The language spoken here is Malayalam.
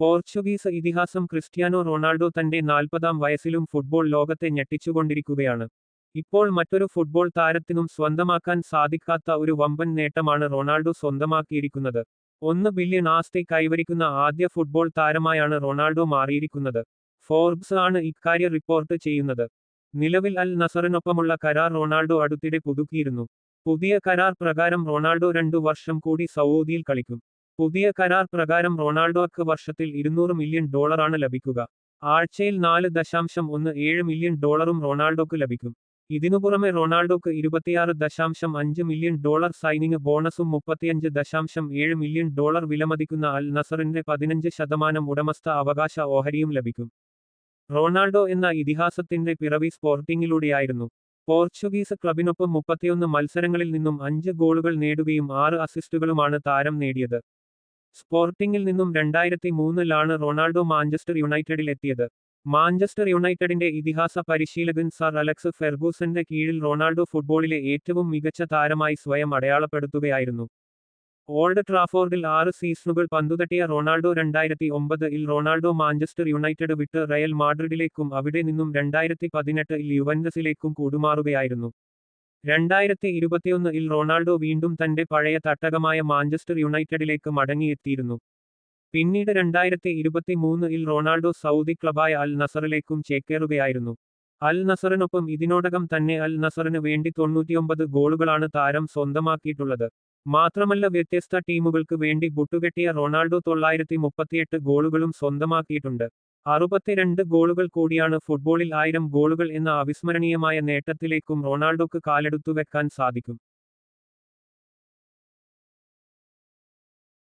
പോർച്ചുഗീസ് ഇതിഹാസം ക്രിസ്ത്യാനോ റൊണാൾഡോ തന്റെ നാൽപ്പതാം വയസ്സിലും ഫുട്ബോൾ ലോകത്തെ ഞെട്ടിച്ചുകൊണ്ടിരിക്കുകയാണ്. ഇപ്പോൾ മറ്റൊരു ഫുട്ബോൾ താരത്തിനും സ്വന്തമാക്കാൻ സാധിക്കാത്ത ഒരു വമ്പൻ നേട്ടമാണ് റൊണാൾഡോ സ്വന്തമാക്കിയിരിക്കുന്നത്. ഒന്ന് ബില്യൺ ആസ്തി കൈവരിക്കുന്ന ആദ്യ ഫുട്ബോൾ താരമായാണ് റൊണാൾഡോ മാറിയിരിക്കുന്നത്. ഫോർബ്സ് ആണ് ഇക്കാര്യം റിപ്പോർട്ട് ചെയ്യുന്നത്. നിലവിൽ അൽ നസറിനൊപ്പമുള്ള കരാർ റൊണാൾഡോ അടുത്തിടെ പുതുക്കിയിരുന്നു. പുതിയ കരാർ പ്രകാരം റൊണാൾഡോ രണ്ടു വർഷം കൂടി സൗദിയിൽ കളിക്കും. പുതിയ കരാർ പ്രകാരം റൊണാൾഡോക്ക് വർഷത്തിൽ ഇരുന്നൂറ് മില്യൺ ഡോളറാണ് ലഭിക്കുക. ആഴ്ചയിൽ നാല് ദശാംശം ഒന്ന് ഏഴ് മില്യൺ ഡോളറും റൊണാൾഡോക്ക് ലഭിക്കും. ഇതിനു പുറമെ റൊണാൾഡോക്ക് ഇരുപത്തിയാറ് ദശാംശം അഞ്ച് മില്യൺ ഡോളർ സൈനിങ് ബോണസും മുപ്പത്തിയഞ്ച് ദശാംശം ഏഴ് മില്യൺ ഡോളർ വിലമതിക്കുന്ന അൽ നസറിന്റെ പതിനഞ്ച് ശതമാനം ഉടമസ്ഥ അവകാശ ഓഹരിയും ലഭിക്കും. റൊണാൾഡോ എന്ന ഇതിഹാസത്തിന്റെ പിറവി സ്പോർട്ടിങ്ങിലൂടെയായിരുന്നു പോർച്ചുഗീസ് ക്ലബിനൊപ്പം മുപ്പത്തിയൊന്ന് മത്സരങ്ങളിൽ നിന്നും അഞ്ച് ഗോളുകൾ നേടുകയും ആറ് അസിസ്റ്റുകളുമാണ് താരം നേടിയത്. സ്പോർട്ടിങ്ങിൽ നിന്നും രണ്ടായിരത്തി മൂന്നിലാണ് റൊണാൾഡോ മാഞ്ചസ്റ്റർ യുണൈറ്റഡിൽ എത്തിയത്. മാഞ്ചസ്റ്റർ യുണൈറ്റഡിന്റെ ഇതിഹാസ പരിശീലകൻ സർ അലക്സ് ഫെർഗൂസന്റെ കീഴിൽ റൊണാൾഡോ ഫുട്ബോളിലെ ഏറ്റവും മികച്ച താരമായി സ്വയം അടയാളപ്പെടുത്തുകയായിരുന്നു. ഓൾഡ് ട്രാഫോർഡിൽ ആറ് സീസണുകൾ പന്തുതട്ടിയ റൊണാൾഡോ രണ്ടായിരത്തി ഒമ്പതിൽ റൊണാൾഡോ മാഞ്ചസ്റ്റർ യുണൈറ്റഡ് വിട്ട് റയൽ മാഡ്രിഡിലേക്കും അവിടെ നിന്നും രണ്ടായിരത്തി പതിനെട്ടിൽ യുവൻഡസിലേക്കും കൂടുമാറുകയായിരുന്നു. രണ്ടായിരത്തി ഇരുപത്തിയൊന്നിൽ റൊണാൾഡോ വീണ്ടും തന്റെ പഴയ തട്ടകമായ മാഞ്ചസ്റ്റർ യുണൈറ്റഡിലേക്ക് മടങ്ങിയെത്തിയിരുന്നു. പിന്നീട് രണ്ടായിരത്തി ഇരുപത്തിമൂന്നിൽ റൊണാൾഡോ സൗദി ക്ലബായ അൽ നസറിലേക്കും ചേക്കേറുകയായിരുന്നു. അൽ നസറിനൊപ്പം ഇതിനോടകം തന്നെ അൽ നസറിന് വേണ്ടി തൊണ്ണൂറ്റിയൊമ്പത് ഗോളുകളാണ് താരം സ്വന്തമാക്കിയിട്ടുള്ളത്. മാത്രമല്ല വ്യത്യസ്ത ടീമുകൾക്ക് വേണ്ടി ബുട്ടുകെട്ടിയ റൊണാൾഡോ തൊള്ളായിരത്തി മുപ്പത്തിയെട്ട് ഗോളുകളും സ്വന്തമാക്കിയിട്ടുണ്ട്. അറുപത്തിരണ്ട് ഗോളുകൾ കൂടിയാണ് ഫുട്ബോളിൽ ആയിരം ഗോളുകൾ എന്ന അവിസ്മരണീയമായ നേട്ടത്തിലേക്കും റൊണാൾഡോക്ക് കാലെടുത്തുവെക്കാൻ സാധിക്കും.